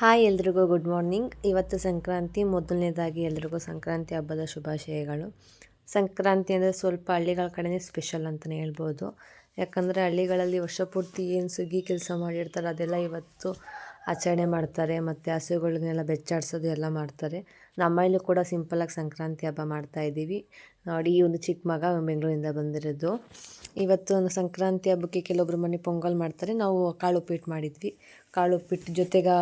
Hi ಎಲ್ರಿಗೂ, good morning. ಇವತ್ತು ಸಂಕ್ರಾಂತಿ, ಮೊದಲನೇದಾಗಿ ಎಲ್ರಿಗೂ ಸಂಕ್ರಾಂತಿ ಹಬ್ಬದ ಶುಭಾಶಯಗಳು. ಸಂಕ್ರಾಂತಿ ಅಂದರೆ ಸ್ವಲ್ಪ ಹಳ್ಳಿಗಳ ಕಡೆನೇ ಸ್ಪೆಷಲ್ ಅಂತಲೇ ಹೇಳ್ಬೋದು. ಯಾಕಂದರೆ ಹಳ್ಳಿಗಳಲ್ಲಿ ವರ್ಷಪೂರ್ತಿ ಏನು ಸುಗ್ಗಿ ಕೆಲಸ ಮಾಡಿರ್ತಾರೆ, ಅದೆಲ್ಲ ಇವತ್ತು ಆಚರಣೆ ಮಾಡ್ತಾರೆ. ಮತ್ತು ಹಸುಗಳನ್ನೆಲ್ಲ ಬೆಚ್ಚಾಡ್ಸೋದು ಎಲ್ಲ ಮಾಡ್ತಾರೆ. ನಮ್ಮಲ್ಲೂ ಕೂಡ ಸಿಂಪಲಾಗಿ ಸಂಕ್ರಾಂತಿ ಹಬ್ಬ ಮಾಡ್ತಾ ಇದ್ದೀವಿ. ನೋಡಿ, ಈ ಒಂದು ಚಿಕ್ಕ ಮಗ ಬೆಂಗಳೂರಿಂದ ಬಂದಿರೋದು. ಇವತ್ತು ಸಂಕ್ರಾಂತಿ ಹಬ್ಬಕ್ಕೆ ಕೆಲವೊಬ್ಬರು ಮನೆ ಪೊಂಗಲ್ ಮಾಡ್ತಾರೆ. ನಾವು ಕಾಳು ಉಪ್ಪಿಟ್ಟು ಮಾಡಿದ್ವಿ. ಕಾಳು ಉಪ್ಪಿಟ್ಟು ಜೊತೆಗೆ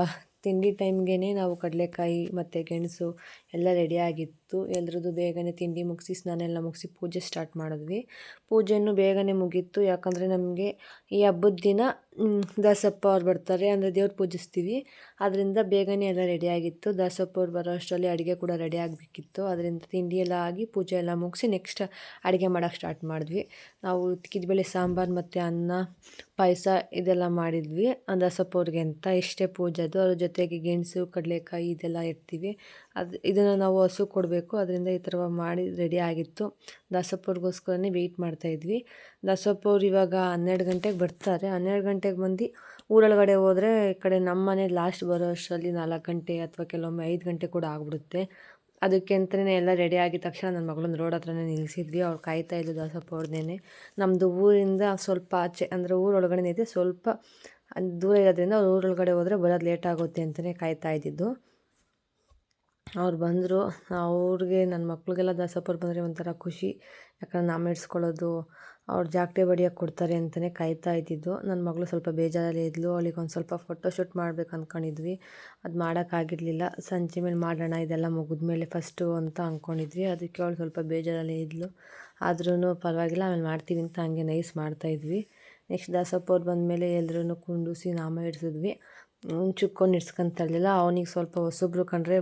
ತಿಂಡಿ ಟೈಮ್ಗೆ ನಾವು ಕಡಲೆಕಾಯಿ ಮತ್ತು ಗೆಣಸು ಎಲ್ಲ ರೆಡಿಯಾಗಿತ್ತು ಎಲ್ಲರದ್ದು ಬೇಗನೆ ತಿಂಡಿ ಮುಗಿಸಿ, ಸ್ನಾನ ಎಲ್ಲ ಮುಗಿಸಿ ಪೂಜೆ ಸ್ಟಾರ್ಟ್ ಮಾಡಿದ್ವಿ. ಪೂಜೆಯನ್ನು ಬೇಗನೆ ಮುಗೀತು. ಯಾಕಂದರೆ ನಮಗೆ ಈ ಹಬ್ಬದ ದಿನ ದಾಸಪ್ಪ ಅವ್ರು ಬರ್ತಾರೆ. ಅಂದರೆ ದೇವ್ರು ಪೂಜಿಸ್ತೀವಿ. ಅದರಿಂದ ಬೇಗನೆ ಎಲ್ಲ ರೆಡಿಯಾಗಿತ್ತು ದಾಸಪ್ಪ ಅವ್ರು ಬರೋ ಅಷ್ಟರಲ್ಲಿ ಅಡುಗೆ ಕೂಡ ರೆಡಿ ಆಗಬೇಕಿತ್ತು. ಅದರಿಂದ ತಿಂಡಿ ಎಲ್ಲ ಆಗಿ ಪೂಜೆ ಎಲ್ಲ ಮುಗಿಸಿ ನೆಕ್ಸ್ಟ್ ಅಡುಗೆ ಮಾಡೋಕ್ಕೆ ಸ್ಟಾರ್ಟ್ ಮಾಡಿದ್ವಿ. ನಾವು ಬೇಳೆ ಸಾಂಬಾರು ಮತ್ತು ಅನ್ನ, ಪಾಯಸ ಇದೆಲ್ಲ ಮಾಡಿದ್ವಿ. ದಾಸಪ್ಪ ಅವ್ರಿಗೆ ಅಂತ ಇಷ್ಟೇ ಪೂಜೆದು ಅದ್ರ ಜೊತೆಗೆ ಗೆಣಸು, ಕಡಲೆಕಾಯಿ ಇದೆಲ್ಲ ಇರ್ತೀವಿ ಅದು ಇದನ್ನು ನಾವು ಹಸು ಕೊಡಬೇಕು. ಅದರಿಂದ ಈ ಥರ ಮಾಡಿ ರೆಡಿ ಆಗಿತ್ತು. ದಾಸಪ್ಪವ್ರಿಗೋಸ್ಕರನೇ ವೆಯ್ಟ್ ಮಾಡ್ತಾಯಿದ್ವಿ ದಾಸಪ್ಪವ್ರು ಇವಾಗ ಹನ್ನೆರಡು ಗಂಟೆಗೆ ಬರ್ತಾರೆ. ಹನ್ನೆರಡು ಗಂಟೆಗೆ ಬಂದು ಊರೊಳಗಡೆ ಹೋದರೆ ಈ ಕಡೆ ನಮ್ಮ ಮನೆ ಲಾಸ್ಟ್ ಬರೋ ಅಷ್ಟರಲ್ಲಿ ನಾಲ್ಕು ಗಂಟೆ ಅಥವಾ ಕೆಲವೊಮ್ಮೆ ಐದು ಗಂಟೆ ಕೂಡ ಆಗಿಬಿಡುತ್ತೆ. ಅದಕ್ಕೆ ಅಂತಲೇ ಎಲ್ಲ ರೆಡಿ ಆಗಿದ ತಕ್ಷಣ ನನ್ನ ಮಗಳನ್ನ ರೋಡ್ ಹತ್ರನೇ ನಿಲ್ಲಿಸಿದ್ವಿ ಅವ್ರು ಕಾಯ್ತಾ ಇದ್ದು ದಾಸಪ್ಪ ನಮ್ಮದು ಊರಿಂದ ಸ್ವಲ್ಪ ಆಚೆ, ಅಂದರೆ ಊರೊಳಗಡೆ ಇದೆ. ಸ್ವಲ್ಪ ದೂರ ಇರೋದ್ರಿಂದ ಊರೊಳಗಡೆ ಹೋದರೆ ಬರೋದು ಲೇಟ್ ಆಗುತ್ತೆ ಅಂತಲೇ ಕಾಯ್ತಾ ಇದ್ದಿದ್ದು. ಅವ್ರು ಬಂದರು, ಅವ್ರಿಗೆ ನನ್ನ ಮಕ್ಳಿಗೆಲ್ಲ ದಾಸಪ್ಪವ್ರು ಬಂದರೆ ಒಂಥರ ಖುಷಿ. ಯಾಕಂದ್ರೆ ನಾಮ ಇಡ್ಸ್ಕೊಳ್ಳೋದು ಅವ್ರು ಜಾಕ್ಟೆ ಬಡಿಯಾಗಿ ಕೊಡ್ತಾರೆ ಅಂತಲೇ ಕಾಯ್ತಾ ಇದ್ದಿದ್ದು. ನನ್ನ ಮಗಳು ಸ್ವಲ್ಪ ಬೇಜಾರಲ್ಲಿ ಇದ್ಲು, ಅವಳಿಗೆ ಒಂದು ಸ್ವಲ್ಪ ಫೋಟೋಶೂಟ್ ಮಾಡ್ಬೇಕು ಅಂದ್ಕೊಂಡಿದ್ವಿ ಅದು ಮಾಡೋಕ್ಕಾಗಿರಲಿಲ್ಲ ಸಂಜೆ ಮೇಲೆ ಮಾಡೋಣ, ಇದೆಲ್ಲ ಮುಗಿದ ಮೇಲೆ ಫಸ್ಟು ಅಂತ ಅಂದ್ಕೊಂಡಿದ್ವಿ ಅದಕ್ಕೆ ಅವಳು ಸ್ವಲ್ಪ ಬೇಜಾರಲ್ಲಿ ಇದ್ಲು. ಆದ್ರೂ ಪರವಾಗಿಲ್ಲ, ಆಮೇಲೆ ಮಾಡ್ತೀವಿ ಅಂತ ಹಂಗೆ ನೈಸ್ ಮಾಡ್ತಾಯಿದ್ವಿ ನೆಕ್ಸ್ಟ್ ದಾಸಪ್ಪ ಅವ್ರು ಬಂದಮೇಲೆ ಎಲ್ಲರೂ ಕುಂಡಿಸಿ ನಾಮ ಇಡ್ಸಿದ್ವಿ. ಚುಕ್ಕೊಂಡು ಇಡ್ಸ್ಕೊಂತ ಅವನಿಗೆ ಸ್ವಲ್ಪ ಹೊಸಬ್ರು ಕಂಡ್ರೆ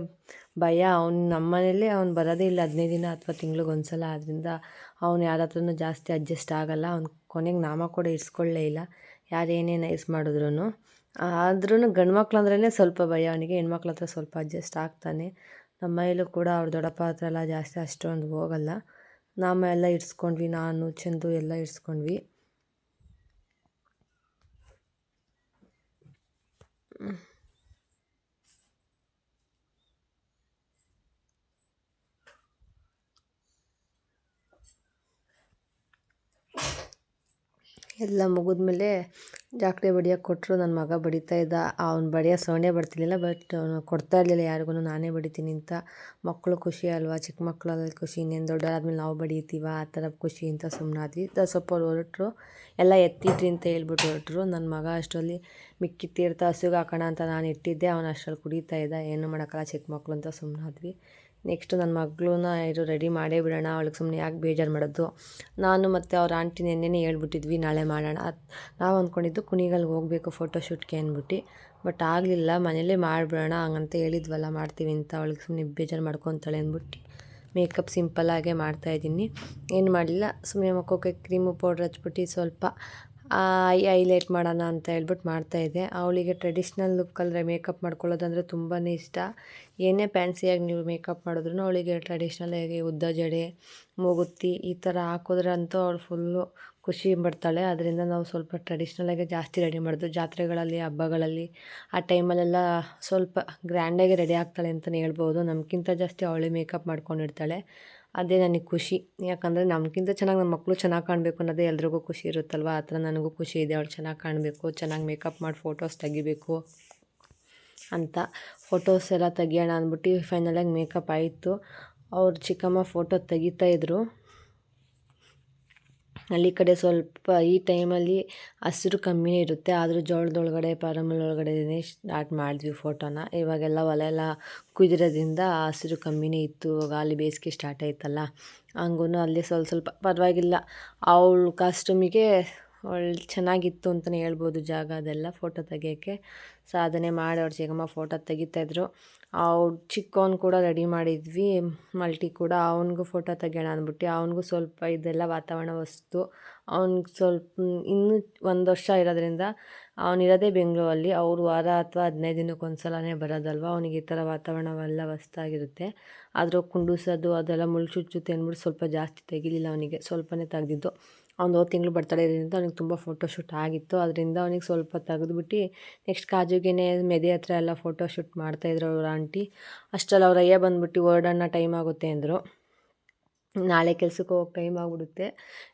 ಭಯ. ಅವ್ನು ನಮ್ಮ ಮನೇಲಿ ಅವ್ನು ಬರೋದೇ ಇಲ್ಲ ಹದಿನೈದು ದಿನ ಅಥವಾ ತಿಂಗ್ಳಿಗೆ ಒಂದು ಸಲ ಆದ್ದರಿಂದ ಅವ್ನು ಯಾರ ಹತ್ರನೂ ಜಾಸ್ತಿ ಅಡ್ಜಸ್ಟ್ ಆಗೋಲ್ಲ. ಅವ್ನು ಕೊನೆಗೆ ನಾಮ ಕೂಡ ಇಡ್ಸ್ಕೊಳ್ಳೇ ಇಲ್ಲ. ಯಾರು ಏನೇ ನೈಸ್ ಮಾಡಿದ್ರು ಆದ್ರೂ ಗಂಡು ಮಕ್ಳು ಅಂದ್ರೇ ಸ್ವಲ್ಪ ಭಯ. ಅವನಿಗೆ ಹೆಣ್ಮಕ್ಳ ಹತ್ರ ಸ್ವಲ್ಪ ಅಡ್ಜಸ್ಟ್ ಆಗ್ತಾನೆ. ನಮ್ಮ ಮನೇಲೂ ಕೂಡ ಅವ್ರ ದೊಡ್ಡಪ್ಪ ಹತ್ರ ಎಲ್ಲ ಜಾಸ್ತಿ ಅಷ್ಟೊಂದು ಹೋಗಲ್ಲ. ನಾಮ ಎಲ್ಲ ಇಡ್ಸ್ಕೊಂಡ್ವಿ. ನಾನು, ಚಂದು ಎಲ್ಲ ಇಡ್ಸ್ಕೊಂಡ್ವಿ. Mm. ಎಲ್ಲ ಮುಗಿದ್ಮೇಲೆ ಜಾಕ್ರೆ ಬಡಿಯೋಕೆ ಕೊಟ್ಟರು ನನ್ನ ಮಗ ಬಡಿತಾ ಇದ್ದ. ಅವ್ನು ಬಡಿಯೋ ಸೌಂಡೇ ಬರ್ತಿರ್ಲಿಲ್ಲ ಬಟ್ ಅವನು ಕೊಡ್ತಾ ಇರಲಿಲ್ಲ ಯಾರಿಗೂ ನಾನೇ ಬಡಿತೀನಿ ಅಂತ. ಮಕ್ಕಳು ಖುಷಿ ಅಲ್ವಾ? ಚಿಕ್ಕ ಮಕ್ಕಳಲ್ಲಿ ಖುಷಿ, ಇನ್ನೇನು ದೊಡ್ಡವರಾದ್ಮೇಲೆ ನಾವು ಬಡಿತೀವ? ಆ ಥರ ಖುಷಿ ಅಂತ ಸುಮ್ಮನಾದ್ವಿ ಸ್ವಲ್ಪ ಹೊರಟರು. ಎಲ್ಲ ಎತ್ತಿಟ್ರಿ ಅಂತ ಹೇಳ್ಬಿಟ್ಟು ಹೊರಟರು. ನನ್ನ ಮಗ ಅಷ್ಟರಲ್ಲಿ ಮಿಕ್ಕಿ ತೀರ್ಥ ಹಸುಗೆ ಹಾಕೋಣ ಅಂತ ನಾನು ಇಟ್ಟಿದ್ದೆ. ಅವನು ಅಷ್ಟರಲ್ಲಿ ಕುಡಿತಾ ಇದ್ದ. ಏನು ಮಾಡೋಕ್ಕಲ್ಲ ಚಿಕ್ಕ ಮಕ್ಕಳು ಅಂತ ಸುಮ್ಮನಾದ್ವಿ ನೆಕ್ಸ್ಟು ನನ್ನ ಮಗಳನ್ನ ಇದು ರೆಡಿ ಮಾಡೇ ಬಿಡೋಣ, ಅವಳಿಗೆ ಸುಮ್ಮನೆ ಯಾಕೆ ಬೇಜಾರು ಮಾಡೋದು? ನಾನು ಮತ್ತು ಅವ್ರ ಆಂಟಿ ನೆನ್ನೆನೇ ಹೇಳ್ಬಿಟ್ಟಿದ್ವಿ, ನಾಳೆ ಮಾಡೋಣ ನಾವು ಅಂದ್ಕೊಂಡಿದ್ದು ಕುಣಿಗಲ್ಗೆ ಹೋಗಬೇಕು ಫೋಟೋಶೂಟ್ಗೆ ಅಂದ್ಬಿಟ್ಟು ಬಟ್ ಆಗಲಿಲ್ಲ ಮನೇಲೇ ಮಾಡಿಬಿಡೋಣ, ಹಂಗಂತ ಹೇಳಿದ್ವಲ್ಲ, ಮಾಡ್ತೀವಿ ಅಂತ, ಅವಳಿಗೆ ಸುಮ್ಮನೆ ಬೇಜಾರು ಮಾಡ್ಕೊತಾಳೆ ಅಂದ್ಬಿಟ್ಟು ಮೇಕಪ್ ಸಿಂಪಲ್ಲಾಗೇ ಮಾಡ್ತಾಯಿದ್ದೀನಿ ಏನು ಮಾಡಲಿಲ್ಲ ಸುಮ್ಮನೆ ಮಕ್ಕೋಕೆ ಕ್ರೀಮು ಪೌಡ್ರ್ ಹಚ್ಬಿಟ್ಟು ಸ್ವಲ್ಪ ಐ ಹೈಲೈಟ್ ಮಾಡೋಣ ಅಂತ ಹೇಳ್ಬಿಟ್ಟು ಮಾಡ್ತಾಯಿದ್ದೆ ಅವಳಿಗೆ ಟ್ರೆಡಿಷ್ನಲ್ ಲುಕ್ಕಲ್ಲಿ ಮೇಕಪ್ ಮಾಡ್ಕೊಳ್ಳೋದಂದರೆ ತುಂಬಾ ಇಷ್ಟ. ಏನೇ ಫ್ಯಾನ್ಸಿಯಾಗಿ ನೀವು ಮೇಕಪ್ ಮಾಡಿದ್ರು ಅವಳಿಗೆ ಟ್ರೆಡಿಷ್ನಲಾಗಿ ಉದ್ದ ಜಡೆ, ಮೂಗುತ್ತಿ ಈ ಥರ ಹಾಕಿದ್ರೆ ಅಂತೂ ಅವಳು ಫುಲ್ಲು ಖುಷಿ ಪಡ್ತಾಳೆ. ಅದರಿಂದ ನಾವು ಸ್ವಲ್ಪ ಟ್ರೆಡಿಷ್ನಲಾಗೆ ಜಾಸ್ತಿ ರೆಡಿ ಮಾಡೋದು ಜಾತ್ರೆಗಳಲ್ಲಿ, ಹಬ್ಬಗಳಲ್ಲಿ ಆ ಟೈಮಲ್ಲೆಲ್ಲ ಸ್ವಲ್ಪ ಗ್ರ್ಯಾಂಡಾಗಿ ರೆಡಿ ಆಗ್ತಾಳೆ ಅಂತಲೇ ಹೇಳ್ಬೋದು. ನಮಗಿಂತ ಜಾಸ್ತಿ ಅವಳೇ ಮೇಕಪ್ ಮಾಡ್ಕೊಂಡಿರ್ತಾಳೆ. ಅದೇ ನನಗೆ ಖುಷಿ. ಯಾಕಂದರೆ ನಮಗಿಂತ ಚೆನ್ನಾಗಿ ನಮ್ಮ ಮಕ್ಕಳು ಚೆನ್ನಾಗಿ ಕಾಣಬೇಕು ಅನ್ನೋದೇ ಎಲ್ರಿಗೂ ಖುಷಿ ಇರುತ್ತಲ್ವ? ಆ ಥರ ನನಗೂ ಖುಷಿ ಇದೆ. ಅವಳು ಚೆನ್ನಾಗಿ ಕಾಣಬೇಕು, ಚೆನ್ನಾಗಿ ಮೇಕಪ್ ಮಾಡಿ ಫೋಟೋಸ್ ತೆಗಿಬೇಕು ಅಂತ. ಫೋಟೋಸ್ ಎಲ್ಲ ತೆಗಿಯೋಣ ಅಂದ್ಬಿಟ್ಟು ಫೈನಲಾಗಿ ಮೇಕಪ್ ಆಯಿತು. ಅವ್ರು ಚಿಕ್ಕಮ್ಮ ಫೋಟೋ ತೆಗಿತಾಯಿದ್ರು ಹಳ್ಳಿ ಕಡೆ ಸ್ವಲ್ಪ ಈ ಟೈಮಲ್ಲಿ ಹಸಿರು ಕಮ್ಮಿನೇ ಇರುತ್ತೆ. ಆದರೂ ಜೋಳದೊಳಗಡೆ ಒಳಗಡೆನೇ ಸ್ಟಾರ್ಟ್ ಮಾಡಿದ್ವಿ ಫೋಟೋನ ಇವಾಗೆಲ್ಲ ಹೊಲ ಎಲ್ಲ ಕುಯ್ದಿರೋದ್ರಿಂದ ಹಸಿರು ಕಮ್ಮಿನೇ ಇತ್ತು. ಅಲ್ಲಿ ಬೇಸಿಗೆ ಸ್ಟಾರ್ಟ್ ಆಯ್ತಲ್ಲ. ಹಂಗೂ ಅಲ್ಲಿ ಸ್ವಲ್ಪ ಸ್ವಲ್ಪ ಪರವಾಗಿಲ್ಲ. ಅವಳ ಕಾಸ್ಟ್ಯೂಮಿಗೆ ಒಳ್ಳೆ ಚೆನ್ನಾಗಿತ್ತು ಅಂತಲೇ ಹೇಳ್ಬೋದು ಜಾಗ ಅದೆಲ್ಲ ಫೋಟೋ ತೆಗಿಯೋಕ್ಕೆ. ಸಾಧನೆ ಮಾಡಿ ಅವ್ರ ಚಿಕ್ಕಮ್ಮ ಫೋಟೋ ತೆಗಿತಾಯಿದ್ರು ಅವ್ರು ಚಿಕ್ಕವನು ಕೂಡ ರೆಡಿ ಮಾಡಿದ್ವಿ. ಮಲ್ಟಿ ಕೂಡ ಅವನಿಗೂ ಫೋಟೋ ತೆಗಿಯೋಣ ಅಂದ್ಬಿಟ್ಟು ಅವನಿಗೂ ಸ್ವಲ್ಪ ಇದೆಲ್ಲ ವಾತಾವರಣ ವಸ್ತು ಅವ್ನಿಗೆ ಸ್ವಲ್ಪ, ಇನ್ನೂ ಒಂದು ವರ್ಷ ಇರೋದ್ರಿಂದ ಅವನಿರೋದೇ ಬೆಂಗಳೂರಲ್ಲಿ. ಅವ್ರು ವಾರ ಅಥವಾ ಹದಿನೈದು ದಿನಕ್ಕೆ ಒಂದು ಸಲನೇ ಬರೋದಲ್ವ? ಅವನಿಗೆ ಈ ಥರ ವಾತಾವರಣವೆಲ್ಲ ವಸ್ತಾಗಿರುತ್ತೆ ಆದರೂ ಕುಂಡಿಸೋದು ಅದೆಲ್ಲ ಮುಳ್ಳು ಚುಚ್ಚುತ್ತೆ ಅಂದ್ಬಿಟ್ಟು ಸ್ವಲ್ಪ ಜಾಸ್ತಿ ತೆಗಿಲಿಲ್ಲ ಅವನಿಗೆ. ಸ್ವಲ್ಪನೇ ತೆಗೆದಿದ್ದು. ಅವ್ನು ಹೋದ ತಿಂಗಳು ಬರ್ತಾಳೆ ಇರೋದ್ರಿಂದ ಅವ್ನಿಗೆ ತುಂಬ ಫೋಟೋಶೂಟ್ ಆಗಿತ್ತು. ಅದರಿಂದ ಅವನಿಗೆ ಸ್ವಲ್ಪ ತೆಗೆದುಬಿಟ್ಟು ನೆಕ್ಸ್ಟ್ ಕಾಜುಗೆನೆ ಮೆದೆ ಹತ್ರ ಎಲ್ಲ ಫೋಟೋ ಶೂಟ್ ಮಾಡ್ತಾಯಿದ್ರು ಅವ್ರ ಆಂಟಿ ಅಷ್ಟರಲ್ಲಿ ಅವ್ರ ಅಯ್ಯ ಬಂದುಬಿಟ್ಟು ಹೊರಡೋಣ ಟೈಮ್ ಆಗುತ್ತೆ ಅಂದರು. ನಾಳೆ ಕೆಲಸಕ್ಕೆ ಹೋಗಿ ಟೈಮ್ ಆಗಿಬಿಡುತ್ತೆ.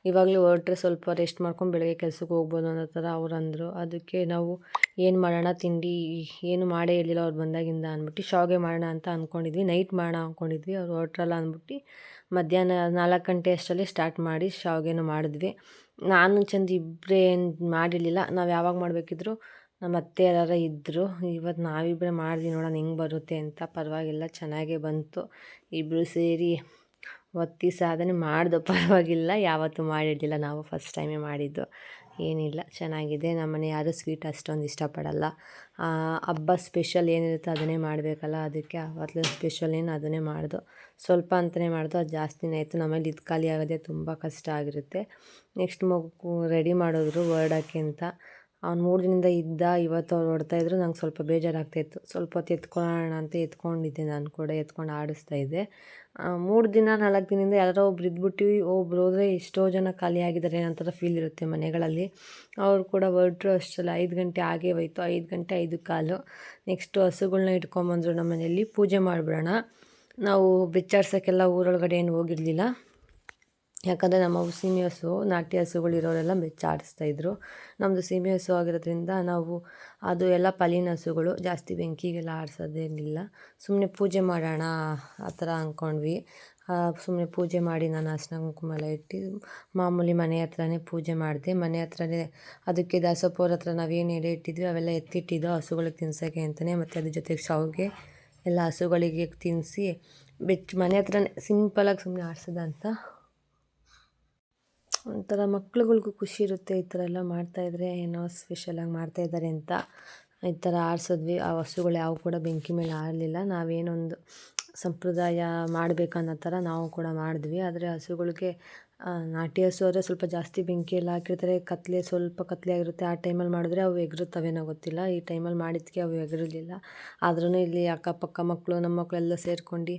ಇವಾಗಲೂ ಹೊರಟ್ರೆ ಸ್ವಲ್ಪ ರೆಸ್ಟ್ ಮಾಡ್ಕೊಂಡು ಬೆಳಗ್ಗೆ ಕೆಲಸಕ್ಕೆ ಹೋಗ್ಬೋದು ಅನ್ನೋ ಥರ ಅವ್ರು ಅಂದರು. ಅದಕ್ಕೆ ನಾವು ಏನು ಮಾಡೋಣ ತಿಂಡಿ ಏನು ಮಾಡೇ ಇರಲಿಲ್ಲ ಅವ್ರು ಬಂದಾಗಿಂದ ಅಂದ್ಬಿಟ್ಟು ಶಾವಿಗೆ ಮಾಡೋಣ ಅಂತ ಅಂದ್ಕೊಂಡಿದ್ವಿ ನೈಟ್ ಮಾಡೋಣ ಅಂದ್ಕೊಂಡಿದ್ವಿ ಅವ್ರು ಹೊರಟ್ರಲ್ಲ ಅಂದ್ಬಿಟ್ಟು ಮಧ್ಯಾಹ್ನ ನಾಲ್ಕು ಗಂಟೆ ಅಷ್ಟರಲ್ಲಿ ಸ್ಟಾರ್ಟ್ ಮಾಡಿ ಶಾವಿಗೆನೂ ಮಾಡಿದ್ವಿ. ನಾನು ಚಂದ ಇಬ್ಬರೇ ಏನು ಮಾಡಿರಲಿಲ್ಲ. ನಾವು ಯಾವಾಗ ಮಾಡಬೇಕಿದ್ರು ನಮ್ಮ ಅತ್ತೆ ಯಾರು ಇದ್ದರು ಇವತ್ತು ನಾವಿಬ್ಬರೇ ಮಾಡಿದ್ವಿ ನೋಡೋಣ, ಹೆಂಗೆ ಬರುತ್ತೆ ಅಂತ. ಪರವಾಗಿಲ್ಲ, ಚೆನ್ನಾಗೇ ಬಂತು. ಇಬ್ಬರು ಸೇರಿ ಒತ್ತಿ ಸಾಧನೆ ಮಾಡಿದ, ಪರವಾಗಿಲ್ಲ. ಯಾವತ್ತೂ ಮಾಡಿರಲಿಲ್ಲ ನಾವು ಫಸ್ಟ್ ಟೈಮೇ ಮಾಡಿದ್ದು. ಏನಿಲ್ಲ, ಚೆನ್ನಾಗಿದೆ. ನಮ್ಮನೆ ಯಾರೂ ಸ್ವೀಟ್ ಅಷ್ಟೊಂದು ಇಷ್ಟಪಡಲ್ಲ. ಹಬ್ಬ ಸ್ಪೆಷಲ್ ಏನಿರುತ್ತೋ ಅದನ್ನೇ ಮಾಡಬೇಕಲ್ಲ, ಅದಕ್ಕೆ ಆವತ್ತು ಸ್ಪೆಷಲ್ ಏನು ಅದನ್ನೇ ಮಾಡ್ದು. ಸ್ವಲ್ಪ ಅಂತಲೇ ಮಾಡ್ದು, ಅದು ಜಾಸ್ತಿನೇ ಆಯಿತು. ನಮ್ಮಲ್ಲಿ ಇದು ಖಾಲಿ ಆಗೋದೇ ತುಂಬ ಕಷ್ಟ ಆಗಿರುತ್ತೆ. ನೆಕ್ಸ್ಟ್ ಮಗು ರೆಡಿ ಮಾಡಿದ್ರು ಹೊರ್ಡೋಕ್ಕೆ ಅಂತ. ಅವ್ನು ಮೂರು ದಿನದಿಂದ ಇದ್ದ, ಇವತ್ತು ಅವ್ರು ಇದ್ದರು ನಂಗೆ ಸ್ವಲ್ಪ ಬೇಜಾರಾಗ್ತಾಯಿತ್ತು ಸ್ವಲ್ಪ ಹೊತ್ತು ಎತ್ಕೊಳ್ಳೋಣ ಅಂತ ಎತ್ಕೊಂಡಿದ್ದೆ ನಾನು ಕೂಡ, ಎತ್ಕೊಂಡು ಆಡಿಸ್ತಾ ಇದ್ದೆ. ಮೂರು ದಿನ, ನಾಲ್ಕು ದಿನದಿಂದ ಯಾರೋ ಒಬ್ರು ಇದ್ಬಿಟ್ಟು ಒಬ್ರು ಹೋದರೆ ಎಷ್ಟೋ ಜನ ಖಾಲಿ ಆಗಿದ್ದಾರೆ ಅನ್ನೋ ಫೀಲ್ ಇರುತ್ತೆ ಮನೆಗಳಲ್ಲಿ. ಅವ್ರು ಕೂಡ ಹೊರಟ್ರು ಅಷ್ಟಲ್ಲ. ಐದು ಗಂಟೆ ಆಗೇ ಹೋಯ್ತು. ಐದು ಗಂಟೆ ಐದು ಕಾಲು. ನೆಕ್ಸ್ಟು ಹಸುಗಳನ್ನ ಇಟ್ಕೊಂಬಂದರು ನಮ್ಮ ಮನೆಯಲ್ಲಿ ಪೂಜೆ ಮಾಡಿಬಿಡೋಣ. ನಾವು ಬಿಚ್ಚಾಡ್ಸೋಕ್ಕೆಲ್ಲ ಊರೊಳಗಡೆ ಏನು ಹೋಗಿರಲಿಲ್ಲ. ಯಾಕಂದರೆ ನಮ್ಮ ಸೀಮೆ ಹಸು, ನಾಟಿ ಹಸುಗಳಿರೋರೆಲ್ಲ ಆಡಿಸ್ತಾಯಿದ್ರು ನಮ್ಮದು ಸೀಮೆ ಹಸು ಆಗಿರೋದ್ರಿಂದ ನಾವು ಅದು ಎಲ್ಲ ಪಲೀನ ಹಸುಗಳು ಜಾಸ್ತಿ ಬೆಂಕಿಗೆಲ್ಲ ಆಡಿಸೋದೇನಿಲ್ಲ ಸುಮ್ಮನೆ ಪೂಜೆ ಮಾಡೋಣ, ಆ ಥರ ಅಂದ್ಕೊಂಡ್ವಿ. ಸುಮ್ಮನೆ ಪೂಜೆ ಮಾಡಿ ನಾನು ಅರ್ಶಿನ ಕುಂಕುಮ ಎಲ್ಲ ಇಟ್ಟು ಮಾಮೂಲಿ ಮನೆ ಹತ್ರನೇ ಪೂಜೆ ಮಾಡಿದೆ. ಮನೆ ಹತ್ರನೇ ಅದಕ್ಕೆ ದಾಸಪ್ಪವ್ರ ಹತ್ರ ನಾವೇನು ಎಡೆ ಇಟ್ಟಿದ್ವಿ, ಅವೆಲ್ಲ ಎತ್ತಿಟ್ಟಿದ್ದೋ ಹಸುಗಳಿಗೆ ತಿನ್ಸೋಕ್ಕೆ ಅಂತಲೇ ಮತ್ತು ಅದ್ರ ಜೊತೆಗೆ ಶಾವಿಗೆ ಎಲ್ಲ ಹಸುಗಳಿಗೆ ತಿನ್ನಿಸಿ ಬೆಚ್ಚ ಮನೆ ಹತ್ರನೇ ಸಿಂಪಲಾಗಿ ಸುಮ್ಮನೆ ಆಡ್ಸೋದಂತ ಒಂಥರ ಮಕ್ಳುಗಳ್ಗೂ ಖುಷಿ ಇರುತ್ತೆ ಈ ಥರ ಎಲ್ಲ ಮಾಡ್ತಾಯಿದ್ರೆ ಏನೋ ಸ್ಪೆಷಲಾಗಿ ಮಾಡ್ತಾಯಿದ್ದಾರೆ ಅಂತ. ಈ ಥರ ಆರಿಸಿದ್ವಿ ಆ ಹಸುಗಳು ಯಾವ ಕೂಡ ಬೆಂಕಿ ಮೇಲೆ ಆರಲಿಲ್ಲ ನಾವೇನೊಂದು ಸಂಪ್ರದಾಯ ಮಾಡಬೇಕನ್ನೋ ಥರ ನಾವು ಕೂಡ ಮಾಡಿದ್ವಿ. ಆದರೆ ಹಸುಗಳಿಗೆ ನಾಟಿ ಹಸು ಆದರೆ ಸ್ವಲ್ಪ ಜಾಸ್ತಿ ಬೆಂಕಿ ಎಲ್ಲ ಹಾಕಿರ್ತಾರೆ. ಕತ್ಲೆ ಸ್ವಲ್ಪ ಕತ್ಲೆ ಆಗಿರುತ್ತೆ. ಆ ಟೈಮಲ್ಲಿ ಮಾಡಿದ್ರೆ ಅವು ಎಗರುತ್ತವೇನೋ ಗೊತ್ತಿಲ್ಲ. ಈ ಟೈಮಲ್ಲಿ ಮಾಡಿದ್ದಕ್ಕೆ ಅವು ಎಗರಲಿಲ್ಲ ಆದ್ರೂ ಇಲ್ಲಿ ಅಕ್ಕಪಕ್ಕ ಮಕ್ಕಳು ನಮ್ಮ ಮಕ್ಕಳೆಲ್ಲ ಸೇರ್ಕೊಂಡು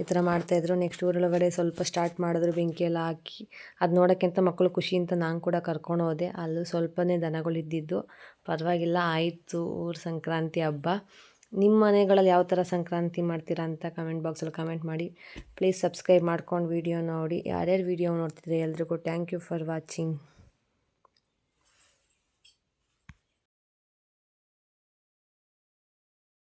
ಈ ಥರ ಮಾಡ್ತಾಯಿದ್ರು ನೆಕ್ಸ್ಟ್ ಊರೊಳಗಡೆ ಸ್ವಲ್ಪ ಸ್ಟಾರ್ಟ್ ಮಾಡಿದ್ರು ಬೆಂಕಿ ಎಲ್ಲ ಹಾಕಿ. ಅದು ನೋಡೋಕ್ಕಿಂತ ಮಕ್ಕಳು ಖುಷಿ ಅಂತ ನಾನು ಕೂಡ ಕರ್ಕೊಂಡು ಹೋದೆ. ಅಲ್ಲೂ ಸ್ವಲ್ಪನೇ ದನಗಳಿದ್ದಿದ್ದು ಪರವಾಗಿಲ್ಲ, ಆಯಿತು ಊರು ಸಂಕ್ರಾಂತಿ ಹಬ್ಬ. ನಿಮ್ಮ ಮನೆಗಳಲ್ಲಿ ಯಾವ ಥರ ಸಂಕ್ರಾಂತಿ ಮಾಡ್ತೀರಾ ಅಂತ ಕಮೆಂಟ್ ಬಾಕ್ಸಲ್ಲಿ ಕಮೆಂಟ್ ಮಾಡಿ. ಪ್ಲೀಸ್ ಸಬ್ಸ್ಕ್ರೈಬ್ ಮಾಡ್ಕೊಂಡು ವೀಡಿಯೋ ನೋಡಿ. ಯಾರ್ಯಾರು ವೀಡಿಯೋ ನೋಡ್ತಿದ್ರೆ ಎಲ್ರಿಗೂ ಥ್ಯಾಂಕ್ ಯು ಫಾರ್ ವಾಚಿಂಗ್